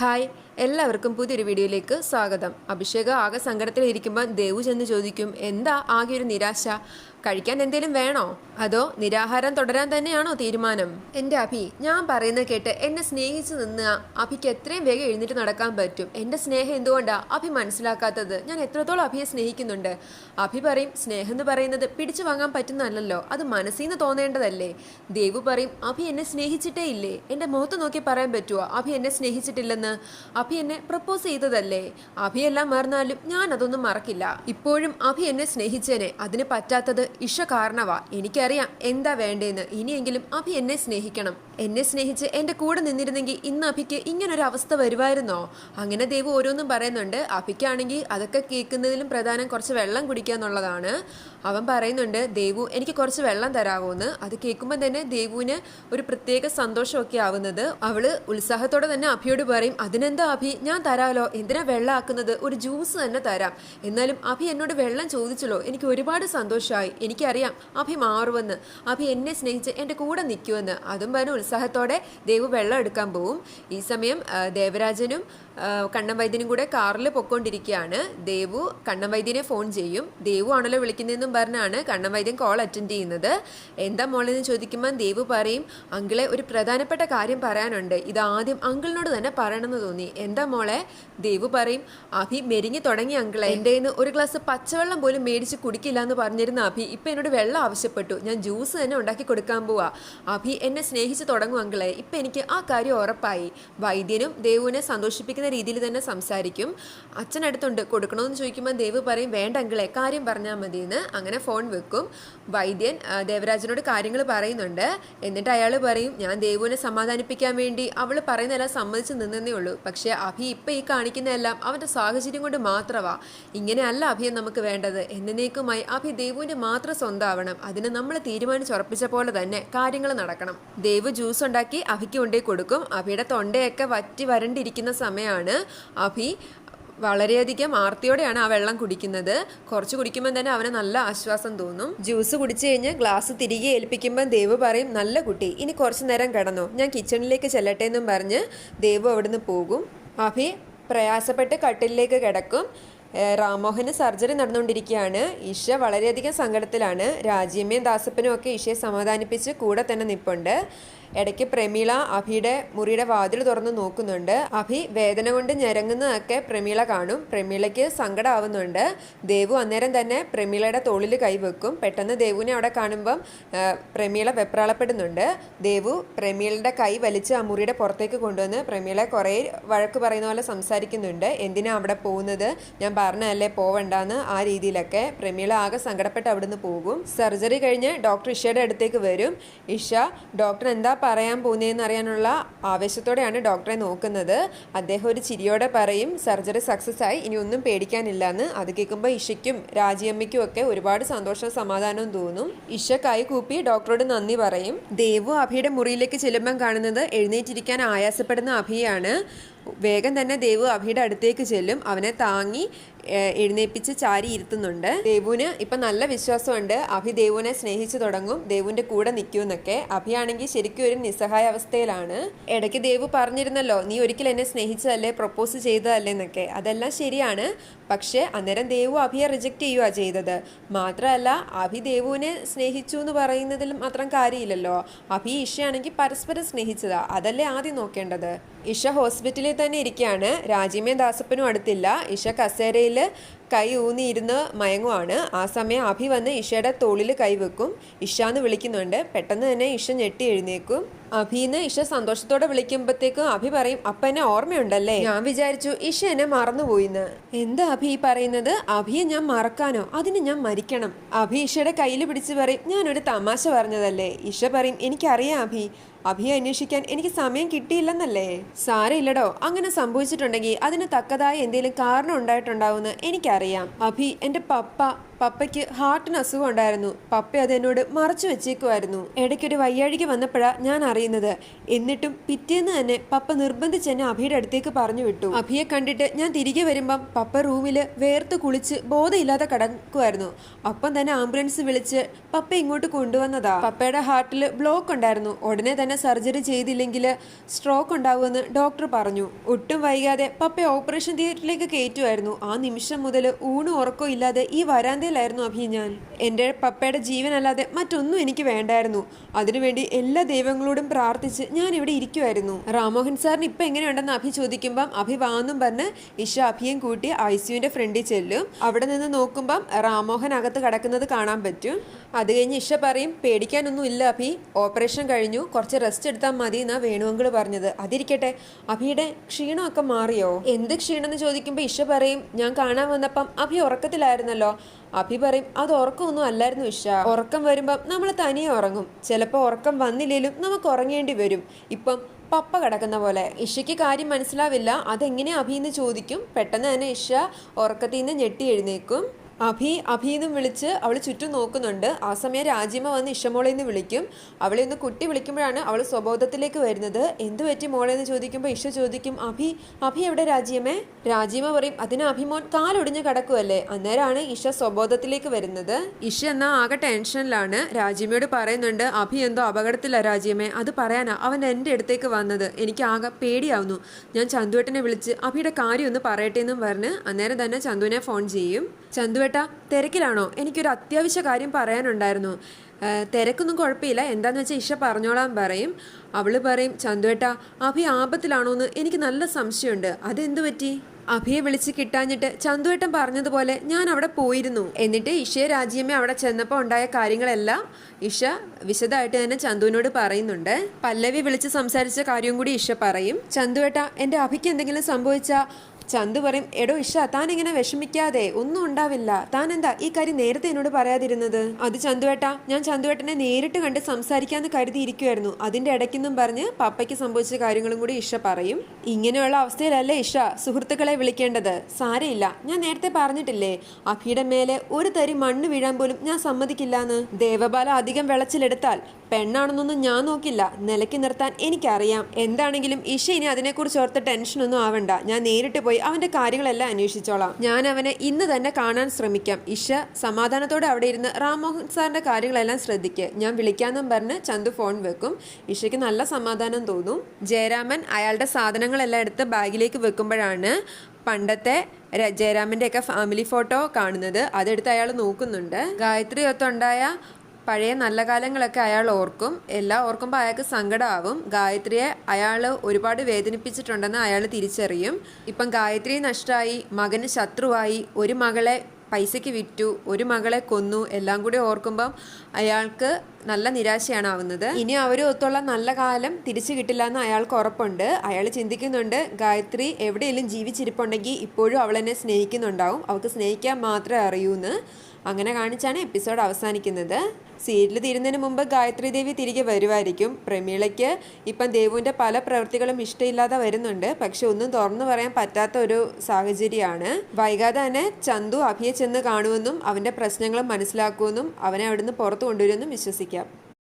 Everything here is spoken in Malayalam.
ഹായ് എല്ലാവർക്കും പുതിയൊരു വീഡിയോയിലേക്ക് സ്വാഗതം. അഭിഷേക് ആകെ സങ്കടത്തിലിരിക്കുമ്പോൾ ദേവു ചെന്ന് ചോദിക്കും എന്താ ആകെ ഒരു നിരാശ? കഴിക്കാൻ എന്തേലും വേണോ? അതോ നിരാഹാരം തുടരാൻ തന്നെയാണോ തീരുമാനം? എന്റെ അഭി ഞാൻ പറയുന്നത് കേട്ട് എന്നെ സ്നേഹിച്ചു നിന്ന് അഭിക്ക് എത്രയും വേഗം എഴുന്നേറ്റ് നടക്കാൻ പറ്റും. എന്റെ സ്നേഹം എന്തുകൊണ്ടാ അഭി മനസ്സിലാക്കാത്തത്? ഞാൻ എത്രത്തോളം അഭിയെ സ്നേഹിക്കുന്നുണ്ട്? അഭി പറയും സ്നേഹം എന്ന് പറയുന്നത് പിടിച്ചു വാങ്ങാൻ പറ്റുന്നതല്ലോ അത് മനസ്സിൽ നിന്ന് തോന്നേണ്ടതല്ലേ? ദേവു പറയും അഭി എന്നെ സ്നേഹിച്ചിട്ടേ ഇല്ലേ? എന്റെ മുഖത്ത് നോക്കി പറയാൻ പറ്റുമോ അഭി എന്നെ സ്നേഹിച്ചിട്ടില്ലെന്ന്? അഭി എന്നെ പ്രപ്പോസ് ചെയ്തതല്ലേ? അഭിയെല്ലാം മറന്നാലും ഞാൻ അതൊന്നും മറക്കില്ല. ഇപ്പോഴും അഭി എന്നെ സ്നേഹിച്ചേനെ. അതിന് പറ്റാത്തത് ഇഷ കാരണവാ. എനിക്കറിയാം എന്താ വേണ്ടേന്ന്. ഇനിയെങ്കിലും അഭി എന്നെ സ്നേഹിക്കണം. എന്നെ സ്നേഹിച്ച് എന്റെ കൂടെ നിന്നിരുന്നെങ്കിൽ ഇന്ന് അഭിക്ക് ഇങ്ങനൊരു അവസ്ഥ വരുമായിരുന്നോ അങ്ങനെ ദേവു ഓരോന്നും പറയുന്നുണ്ട്. അഭിക്കാണെങ്കിൽ അതൊക്കെ കേൾക്കുന്നതിലും പ്രധാനം കുറച്ച് വെള്ളം കുടിക്കുക എന്നുള്ളതാണ്. അവൻ പറയുന്നുണ്ട് ദേവു എനിക്ക് കുറച്ച് വെള്ളം തരാവോന്ന്. അത് കേൾക്കുമ്പോൾ തന്നെ ദേവുവിന് ഒരു പ്രത്യേക സന്തോഷമൊക്കെ ആവുന്നത്. അവൾ ഉത്സാഹത്തോടെ തന്നെ അഭിയോട് പറയും അതിനെന്താ അഭി? ഞാൻ തരാമല്ലോ എന്തിനാ വെള്ളം ആക്കുന്നത് ഒരു ജ്യൂസ് തന്നെ തരാം. എന്നാലും അഭി എന്നോട് വെള്ളം ചോദിച്ചല്ലോ. എനിക്ക് ഒരുപാട് സന്തോഷമായി എനിക്കറിയാം അഭി മാറുമെന്ന്. അഭി എന്നെ സ്നേഹിച്ച് എന്റെ കൂടെ നിൽക്കുമെന്ന്. അതും പറഞ്ഞ് ഉത്സാഹത്തോടെ ദേവു വെള്ളം എടുക്കാൻ പോവും. ഈ സമയം ദേവരാജനും കണ്ണൻ വൈദ്യനും കൂടെ കാറിൽ പൊക്കോണ്ടിരിക്കുകയാണ് ദേവു കണ്ണൻ വൈദ്യനെ ഫോൺ ചെയ്യും. ദേവു ആണല്ലോ വിളിക്കുന്നതെന്നും പറഞ്ഞാണ് കണ്ണൻ വൈദ്യൻ കോൾ അറ്റൻഡ് ചെയ്യുന്നത്. എന്താ മോളെന്ന് ചോദിക്കുമ്പോൾ ദേവു പറയും അങ്കിളെ ഒരു പ്രധാനപ്പെട്ട കാര്യം പറയാനുണ്ട്. ഇത് ആദ്യം അങ്കിളിനോട് തന്നെ പറയണമെന്ന് തോന്നി. എന്താ മോളെ? ദേവു പറയും അഭി മെരിങ്ങി തുടങ്ങി അങ്കിളെ. എന്റെ നിന്ന് ഒരു ഗ്ലാസ് പച്ചവെള്ളം പോലും മേടിച്ച് കുടിക്കില്ല എന്ന് പറഞ്ഞിരുന്ന അഭി ഇപ്പം എന്നോട് വെള്ളം ആവശ്യപ്പെട്ടു. ഞാൻ ജ്യൂസ് തന്നെ ഉണ്ടാക്കി കൊടുക്കാൻ പോവാ. അഭി എന്നെ സ്നേഹിച്ച് തുടങ്ങും അങ്കിളെ. ഇപ്പം എനിക്ക് ആ കാര്യം ഉറപ്പായി. വൈദ്യനും ദേവുവിനെ സന്തോഷിപ്പിക്കുന്ന രീതിയിൽ തന്നെ സംസാരിക്കും. അച്ഛനടുത്തുണ്ട് കൊടുക്കണമെന്ന് ചോദിക്കുമ്പോൾ ദേവ് പറയും വേണ്ട അങ്കിളെ കാര്യം പറഞ്ഞാൽ മതി എന്ന് അങ്ങനെ ഫോൺ വെക്കും. വൈദ്യൻ ദേവരാജനോട് കാര്യങ്ങൾ പറയുന്നുണ്ട്. എന്നിട്ട് അയാൾ പറയും ഞാൻ ദേവുവിനെ സമാധാനിപ്പിക്കാൻ വേണ്ടി അവൾ പറയുന്നതെല്ലാം സമ്മതിച്ച് നിന്നേ ഉള്ളൂ. പക്ഷേ അഭി ഇപ്പം ഈ കാണിക്കുന്നതെല്ലാം അവന്റെ സാഹചര്യം കൊണ്ട് മാത്രമാ ഇങ്ങനെയല്ല അഭിയെ നമുക്ക് വേണ്ടത്. എന്നേക്കുമായി അഭി ദേവുവിന്റെ മാത്രം സ്വന്തമാവണം അതിന് നമ്മൾ തീരുമാനിച്ചുറപ്പിച്ച പോലെ തന്നെ കാര്യങ്ങൾ നടക്കണം. ദേവ് ജ്യൂസ് ഉണ്ടാക്കി അഭിക്ക് കൊണ്ടേ കൊടുക്കും. അഭിയുടെ തൊണ്ടയൊക്കെ വറ്റി വരണ്ടിരിക്കുന്ന സമയമാണ് അഭി വളരെയധികം ആർത്തിയോടെയാണ് ആ വെള്ളം കുടിക്കുന്നത്. കുറച്ച് കുടിക്കുമ്പോൾ തന്നെ അവന് നല്ല ആശ്വാസം തോന്നും. ജ്യൂസ് കുടിച്ചു കഴിഞ്ഞ് ഗ്ലാസ് തിരികെ ഏൽപ്പിക്കുമ്പോൾ ദേവ് പറയും നല്ല കുട്ടി ഇനി കുറച്ച് നേരം കിടന്നോ. ഞാൻ കിച്ചണിലേക്ക് ചെല്ലട്ടെ എന്നും പറഞ്ഞ് ദേവ് അവിടുന്ന് പോകും. അഭി പ്രയാസപ്പെട്ട് കട്ടിലേക്ക് കിടക്കും. രാമോഹന് സർജറി നടന്നുകൊണ്ടിരിക്കുകയാണ്. ഇഷ വളരെയധികം സങ്കടത്തിലാണ്. രാജ്യമ്മയും ദാസപ്പനും ഒക്കെ ഇഷയെ സമാധാനിപ്പിച്ച് കൂടെ തന്നെ നിപ്പുണ്ട്. ഇടയ്ക്ക് പ്രമീള അഭിയുടെ മുറിയുടെ വാതിൽ തുറന്ന് നോക്കുന്നുണ്ട്. അഭി വേദന കൊണ്ട് ഞരങ്ങുന്നതൊക്കെ പ്രമീള കാണും. പ്രമീളയ്ക്ക് സങ്കടമാവുന്നുണ്ട് ദേവു അന്നേരം തന്നെ പ്രമീളയുടെ തോളിൽ കൈവെക്കും. പെട്ടെന്ന് ദേവുവിനെ അവിടെ കാണുമ്പം പ്രമീള വെപ്രാളപ്പെടുന്നുണ്ട്. ദേവു പ്രമീളയുടെ കൈ വലിച്ച് ആ മുറിയുടെ പുറത്തേക്ക് കൊണ്ടുവന്ന് പ്രമീളെ കുറേ വഴക്ക് പറയുന്ന പോലെ സംസാരിക്കുന്നുണ്ട്. എന്തിനാ അവിടെ പോകുന്നത്? ഞാൻ പറഞ്ഞതല്ലേ പോവണ്ടെന്ന് ആ രീതിയിലൊക്കെ പ്രമീള ആകെ സങ്കടപ്പെട്ട് അവിടുന്ന് പോകും. സർജറി കഴിഞ്ഞ് ഡോക്ടർ ഇഷയുടെ അടുത്തേക്ക് വരും. ഇഷ ഡോക്ടർ എന്താ പറയാൻ പോകുന്നതെന്ന് അറിയാനുള്ള ആവേശത്തോടെയാണ് ഡോക്ടറെ നോക്കുന്നത്. അദ്ദേഹം ഒരു ചിരിയോടെ പറയും സർജറി സക്സസ് ആയി ഇനി ഒന്നും പേടിക്കാനില്ല എന്ന്. അത് കേൾക്കുമ്പോൾ ഇഷയ്ക്കും രാജിയമ്മയ്ക്കും ഒക്കെ ഒരുപാട് സന്തോഷവും സമാധാനവും തോന്നും. ഇഷ കൈ കൂപ്പി ഡോക്ടറോട് നന്ദി പറയും. ദേവു അഭിയുടെ മുറിയിലേക്ക് ചെല്ലുമ്പം കാണുന്നത് എഴുന്നേറ്റിരിക്കാൻ ആയാസപ്പെടുന്ന അഭിയാണ്. വേഗം തന്നെ ദേവു അഭിയുടെ അടുത്തേക്ക് ചെല്ലും. അവനെ താങ്ങി ഏഹ്, എഴുന്നേൽപ്പിച്ച് ചാരി ഇരുത്തുന്നുണ്ട്. ദേവുന് ഇപ്പം നല്ല വിശ്വാസമുണ്ട്. അഭി ദേവുവിനെ സ്നേഹിച്ചു തുടങ്ങും. ദേവുവിന്റെ കൂടെ നിൽക്കുമെന്നൊക്കെ അഭിയാണെങ്കിൽ ശരിക്കും ഒരു നിസ്സഹായ അവസ്ഥയിലാണ്. ഇടയ്ക്ക് ദേവു പറഞ്ഞിരുന്നല്ലോ നീ ഒരിക്കലും എന്നെ സ്നേഹിച്ചതല്ലേ പ്രപ്പോസ് ചെയ്തതല്ലേ എന്നൊക്കെ. അതെല്ലാം ശരിയാണ്. പക്ഷേ അന്നേരം ദേവു അഭിയെ റിജക്റ്റ് ചെയ്യുക ചെയ്തത്. മാത്രമല്ല അഭി ദേവുവിനെ സ്നേഹിച്ചു എന്ന് പറയുന്നതിൽ മാത്രം കാര്യമില്ലല്ലോ. അഭി ഇഷയാണെങ്കിൽ പരസ്പരം സ്നേഹിച്ചതാ. അതല്ലേ ആദ്യം നോക്കേണ്ടത്. ഇഷ ഹോസ്പിറ്റലിൽ തന്നെ ഇരിക്കുകയാണ്. രാജീമേ ദാസപ്പനും അടുത്തില്ല. ഇഷ കസേരയിൽ കൈ ഊന്നിയിരുന്ന് മയങ്ങുവാണ്. ആ സമയം അഭി വന്ന് ഇഷയുടെ തോളിൽ കൈവെക്കും ഇഷ എന്ന് വിളിക്കുന്നുണ്ട്. പെട്ടെന്ന് തന്നെ ഇഷ ഞെട്ടി എഴുന്നേക്കും. അഭിന്ന് ഇഷ സന്തോഷത്തോടെ വിളിക്കുമ്പോഴത്തേക്കും അഭി പറയും അപ്പ എന്നെ ഓർമ്മയുണ്ടല്ലേ? ഞാൻ വിചാരിച്ചു ഇഷ എന്നെ മറന്നുപോയിന്ന്. എന്താ അഭി പറയുന്നത്? അഭിയെ ഞാൻ മറക്കാനോ? അതിന് ഞാൻ മരിക്കണം. അഭി ഇഷയുടെ കയ്യിൽ പിടിച്ച് പറയും ഞാനൊരു തമാശ പറഞ്ഞതല്ലേ? ഇഷ പറയും എനിക്കറിയാം അഭി. അഭിയെ അന്വേഷിക്കാൻ എനിക്ക് സമയം കിട്ടിയില്ലെന്നല്ലേ? സാരയില്ലടോ. അങ്ങനെ സംഭവിച്ചിട്ടുണ്ടെങ്കിൽ അതിന് തക്കതായ എന്തെങ്കിലും കാരണം ഉണ്ടായിട്ടുണ്ടാവുമെന്ന് എനിക്കറിയാം. അഭി എന്റെ പപ്പ പപ്പയ്ക്ക് ഹാർട്ടിന് അസുഖം ഉണ്ടായിരുന്നു. പപ്പ അത് എന്നോട് മറച്ചു വെച്ചേക്കുമായിരുന്നു ഇടയ്ക്കൊരു വയ്യാഴിക വന്നപ്പോഴാണ് ഞാൻ അറിയുന്നത്. എന്നിട്ടും പിറ്റേന്ന് തന്നെ പപ്പ നിർബന്ധിച്ച് എന്നെ അഭിയുടെ അടുത്തേക്ക് പറഞ്ഞു വിട്ടു. അഭിയെ കണ്ടിട്ട് ഞാൻ തിരികെ വരുമ്പം പപ്പ റൂമിൽ വേർത്ത് കുളിച്ച് ബോധമില്ലാതെ കിടക്കുമായിരുന്നു അപ്പം തന്നെ ആംബുലൻസ് വിളിച്ച് പപ്പ ഇങ്ങോട്ട് കൊണ്ടുവന്നതാ. പപ്പയുടെ ഹാർട്ടിൽ ബ്ലോക്ക് ഉണ്ടായിരുന്നു. ഉടനെ തന്നെ സർജറി ചെയ്തില്ലെങ്കിൽ സ്ട്രോക്ക് ഉണ്ടാവുമെന്ന് ഡോക്ടർ പറഞ്ഞു. ഒട്ടും വൈകാതെ പപ്പ ഓപ്പറേഷൻ തിയേറ്ററിലേക്ക് കയറ്റുമായിരുന്നു ആ നിമിഷം മുതൽ ഊണും ഉറക്കവും ഇല്ലാതെ ഈ വരാന്തയിലായിരുന്നു അഭി ഞാൻ. എന്റെ പപ്പയുടെ ജീവനല്ലാതെ മറ്റൊന്നും എനിക്ക് വേണ്ടായിരുന്നു. അതിനുവേണ്ടി എല്ലാ ദൈവങ്ങളോടും പ്രാർത്ഥിച്ച് ഞാൻ ഇവിടെ ഇരിക്കുമായിരുന്നു റാമോഹൻ സാറിന് ഇപ്പം എങ്ങനെയുണ്ടെന്ന് അഭി ചോദിക്കുമ്പം അഭി വാന്നും പറഞ്ഞ് ഇഷ അഭിയും കൂട്ടി ഐ സിയുവിന്റെ ഫ്രണ്ടിൽ ചെല്ലും. അവിടെ നിന്ന് നോക്കുമ്പം റാമോഹൻ അകത്ത് കിടക്കുന്നത് കാണാൻ പറ്റും. അത് കഴിഞ്ഞ് ഇഷ പറയും പേടിക്കാനൊന്നും ഇല്ല അഭി. ഓപ്പറേഷൻ കഴിഞ്ഞു. കുറച്ച് റെസ്റ്റ് എടുത്താൽ മതി എന്നാ വേണുവെങ്കിൽ പറഞ്ഞത്. അതിരിക്കട്ടെ. അഭിയുടെ ക്ഷീണമൊക്കെ മാറിയോ? എന്ത് ക്ഷീണം എന്ന് ചോദിക്കുമ്പോൾ ഇഷ പറയും ഞാൻ കാണാൻ വന്നപ്പം അഭി ഉറക്കത്തിലായിരുന്നല്ലോ. അഭി പറയും അത് ഉറക്കമൊന്നും അല്ലായിരുന്നു ഇഷ. ഉറക്കം വരുമ്പം നമ്മൾ തനിയെ ഉറങ്ങും. ചിലപ്പോൾ ഉറക്കം വന്നില്ലെങ്കിലും നമുക്ക് ഉറങ്ങേണ്ടി വരും. ഇപ്പം പപ്പ കിടക്കുന്ന പോലെ. ഇഷയ്ക്ക് കാര്യം മനസ്സിലാവില്ല. അതെങ്ങനെ അഭിന്ന് ചോദിക്കും? പെട്ടെന്ന് തന്നെ ഇഷ ഉറക്കത്തിൽ നിന്ന് ഞെട്ടി എഴുന്നേക്കും. അഭി അഭിന്നും വിളിച്ച് അവൾ ചുറ്റും നോക്കുന്നുണ്ട്. ആ സമയം രാജിമ വന്ന് ഇഷമോളെ എന്ന് വിളിക്കും. അവളെ ഒന്ന് കുട്ടി വിളിക്കുമ്പോഴാണ് അവൾ സ്വബോധത്തിലേക്ക് വരുന്നത്. എന്തു പറ്റി മോളെ? എന്ന് ചോദിക്കുമ്പോൾ ഇഷ ചോദിക്കും അഭി അഭി എവിടെ രാജിയമ്മേ രാജിമ പറയും അതിന് അഭിമോൻ കാലൊടിഞ്ഞ് കിടക്കുമല്ലേ അന്നേരമാണ് ഇഷ സ്വബോധത്തിലേക്ക് വരുന്നത്. ഇഷ എന്നാ ആകെ ടെൻഷനിലാണ്. രാജിമയോട് പറയുന്നുണ്ട് അഭി എന്തോ അപകടത്തില്ല രാജിയമ്മേ അത് പറയാനാ. അവൻ എന്റെ അടുത്തേക്ക് വന്നത്. എനിക്ക് ആകെ പേടിയാവുന്നു. ഞാൻ ചന്തുവേട്ടനെ വിളിച്ച് അഭിയുടെ കാര്യം ഒന്ന് പറയട്ടെ എന്നും പറഞ്ഞ് അന്നേരം തന്നെ ചന്തുവിനെ ഫോൺ ചെയ്യും. ചന്തുവേട്ട തിരക്കിലാണോ? എനിക്കൊരു അത്യാവശ്യ കാര്യം പറയാനുണ്ടായിരുന്നു. തിരക്കൊന്നും കുഴപ്പമില്ല. എന്താന്ന് വെച്ചാൽ ഇഷ പറഞ്ഞോളാൻ പറയും. അവൾ പറയും ചന്തുവേട്ട അഭി ആപത്തിലാണോ എന്ന് എനിക്ക് നല്ല സംശയമുണ്ട്. അതെന്തു പറ്റി? അഭിയെ വിളിച്ച് കിട്ടാഞ്ഞിട്ട് ചന്തുവേട്ടൻ പറഞ്ഞതുപോലെ ഞാൻ അവിടെ പോയിരുന്നു. എന്നിട്ട് ഇഷയെ രാജ്യമേ അവിടെ ചെന്നപ്പോൾ ഉണ്ടായ കാര്യങ്ങളെല്ലാം ഇഷ വിശദമായിട്ട് തന്നെ ചന്തുവിനോട് പറയുന്നുണ്ട്. പല്ലവി വിളിച്ച് സംസാരിച്ച കാര്യവും കൂടി ഇഷ പറയും. ചന്തുവേട്ട എന്റെ അഭിക്ക് എന്തെങ്കിലും സംഭവിച്ചാൽ ചന്തു പറയും എടോ ഇഷ താൻ ഇങ്ങനെ വിഷമിക്കാതെ ഒന്നും ഉണ്ടാവില്ല. താൻ എന്താ ഈ കാര്യം നേരത്തെ എന്നോട് പറയാതിരുന്നത്? അത് ചന്തുവേട്ട ഞാൻ ചന്തുവേട്ടനെ നേരിട്ട് കണ്ട് സംസാരിക്കാന്ന് കരുതിയിരിക്കുമായിരുന്നു അതിന്റെ ഇടയ്ക്കെന്നും പറഞ്ഞ് പപ്പയ്ക്ക് സംഭവിച്ച കാര്യങ്ങളും കൂടി ഇഷ പറയും. ഇങ്ങനെയുള്ള അവസ്ഥയിലല്ലേ ഇഷ സുഹൃത്തുക്കളെ വിളിക്കേണ്ടത്? സാരയില്ല. ഞാൻ നേരത്തെ പറഞ്ഞിട്ടില്ലേ അഭിയുടെ മേലെ ഒരു തരി മണ്ണ് വീഴാൻ പോലും ഞാൻ സമ്മതിക്കില്ലാന്ന്. ദേവബാല അധികം വെളച്ചിലെടുത്താൽ പെണ്ണാണെന്നൊന്നും ഞാൻ നോക്കില്ല. നിലയ്ക്ക് നിർത്താൻ എനിക്കറിയാം. എന്താണെങ്കിലും ഇഷ ഇനി അതിനെക്കുറിച്ച് ഓർത്ത് ടെൻഷനൊന്നും ആവണ്ട. ഞാൻ നേരിട്ട് പോയി അവന്റെ കാര്യങ്ങളെല്ലാം അന്വേഷിച്ചോളാം. ഞാൻ അവനെ ഇന്ന് തന്നെ കാണാൻ ശ്രമിക്കാം. ഇഷ സമാധാനത്തോടെ അവിടെ ഇരുന്ന് റാംമോഹൻ സാറിന്റെ കാര്യങ്ങളെല്ലാം ശ്രദ്ധിക്കുക ഞാൻ വിളിക്കാന്നും പറഞ്ഞ് ചന്തു ഫോൺ വെക്കും. ഇഷയ്ക്ക് നല്ല സമാധാനം തോന്നും. ജയരാമൻ അയാളുടെ സാധനങ്ങളെല്ലാം എടുത്ത് ബാഗിലേക്ക് വെക്കുമ്പോഴാണ് പണ്ടത്തെ ജയരാമന്റെ ഒക്കെ ഫാമിലി ഫോട്ടോ കാണുന്നത്. അതെടുത്ത് അയാൾ നോക്കുന്നുണ്ട്. ഗായത്രി ഒത്തുണ്ടായ പഴയ നല്ല കാലങ്ങളൊക്കെ അയാൾ ഓർക്കും. എല്ലാം ഓർക്കുമ്പോൾ അയാൾക്ക് സങ്കടമാവും ഗായത്രിയെ അയാൾ ഒരുപാട് വേദനിപ്പിച്ചിട്ടുണ്ടെന്ന് അയാൾ തിരിച്ചറിയും. ഇപ്പം ഗായത്രി നഷ്ടമായി മകന് ശത്രുവായി ഒരു മകളെ പൈസയ്ക്ക് വിറ്റു ഒരു മകളെ കൊന്നു എല്ലാം കൂടി ഓർക്കുമ്പം അയാൾക്ക് നല്ല നിരാശയാണ് ആവുന്നത് ഇനി അവർ ഒത്തുള്ള നല്ല കാലം തിരിച്ചു കിട്ടില്ല എന്ന് അയാൾക്ക് ഉറപ്പുണ്ട്. അയാൾ ചിന്തിക്കുന്നുണ്ട് ഗായത്രി എവിടെയെങ്കിലും ജീവിച്ചിരിപ്പുണ്ടെങ്കിൽ ഇപ്പോഴും അവളെന്നെ സ്നേഹിക്കുന്നുണ്ടാവും. അവൾക്ക് സ്നേഹിക്കാൻ മാത്രമേ അറിയൂന്ന്. അങ്ങനെ കാണിച്ചാണ് എപ്പിസോഡ് അവസാനിക്കുന്നത്. സീരിയൽ തീരുന്നതിന് മുമ്പ് ഗായത്രി ദേവി തിരികെ വരുമായിരിക്കും. പ്രമീളയ്ക്ക് ഇപ്പം ദേവുവിന്റെ പല പ്രവൃത്തികളും ഇഷ്ടമില്ലാതെ വരുന്നുണ്ട്. പക്ഷെ ഒന്നും തുറന്നു പറയാൻ പറ്റാത്ത ഒരു സാഹചര്യമാണ്. വൈകാതെ തന്നെ ചന്തു അഭിയെ ചെന്ന് കാണുമെന്നും അവന്റെ പ്രശ്നങ്ങളും മനസ്സിലാക്കുമെന്നും അവനെ അവിടുന്ന് പുറത്തു കൊണ്ടുവരുമെന്നും വിശ്വസിക്കാം.